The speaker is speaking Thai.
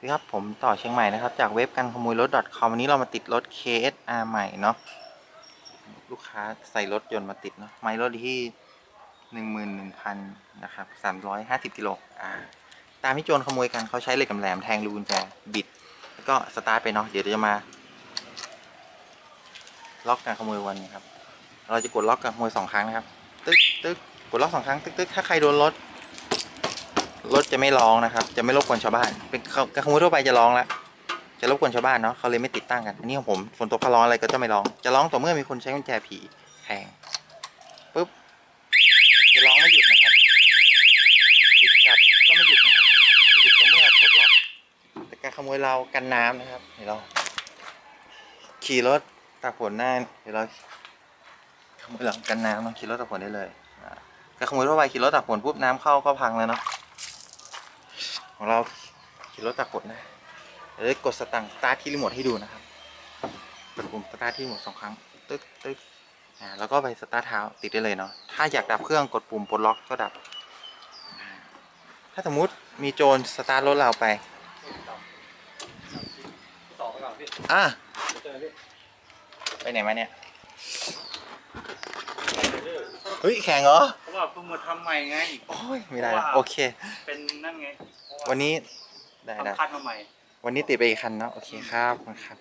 สวัสดีครับ ผมต่อเชียงใหม่นะครับ จากเว็บการขโมยรถ .com วันนี้เรามาติดรถ KSR ใหม่เนาะลูกค้าใส่รถยนต์มาติดเนาะไมล์รถที่หนึ่งหมื่นหนึ่งพันนะครับสามร้อยห้าสิบกิโลอ่าตามที่โจรขโมยกันเขาใช้เหล็กแหลมแทงรูกุญแจบิด แล้วก็สตาร์ทไปเนาะเดี๋ยวจะมา ล็อกการขโมยวันนี้ครับ เราจะกดล็อกการขโมยสองครั้งนะครับ ตึ๊กตึ๊กกดล็อกสองครั้งตึ๊กตึ๊กถ้าใครโดนรถ รถจะไม่ร้องนะครับ จะไม่รบกวนชาวบ้าน เป็นการขโมยทั่วไปจะร้องแล้วจะรบกวนชาวบ้านเนาะเขาเลยไม่ติดตั้งกันอันนี้ของผมฝนตกฟ้าร้องอะไรก็จะไม่ร้อง จะร้องต่อเมื่อมีคนใช้กุญแจผีแทงปุ๊บจะร้องไม่หยุดนะครับบิดกลับก็ไม่หยุดนะครับหยุดต่อเมื่อกดล็อกแต่การขโมยเรากันน้ำนะครับเดี๋ยวเรา ขี่รถตากฝนหน้าเดี๋ยวเราขโมยเรากันน้ำเนาขี่รถตากฝนได้เลยการขโมยทั่วไปขี่รถตากฝนปุ๊บน้ำเข้าก็พังแล้วเนาะ ของเราขี่รถตากฝนะเดี๋ยวกดสตางค์สตาร์ทที่รีโมทให้ดูนะครับกดปุ่มสตาร์ทที่รีโมทสองครั้งตึ๊กตึ๊กอ่าแล้วก็ไปสตาร์ทเท้าติดได้เลยเนาะถ้าอยากดับเครื่องกดปุ่มปลดล็อกก็ดับ ถ้าสมมุติมีโจรสตาร์ทรถเราไปต่อไปก่อนพี่อะไปไหนมาเนี่ยเฮ้ยแข่งเหรอ ว่าเพิ่งมาทำใหม่ไง โอ้ยไม่ได้ละโอเค เป็นนั่นไงเพราะาวันนี้ได้ได้ทำคัดมาใหม่ วันนี้ติดไปอีกคันเนาะโอเคครับขอบคุณครับ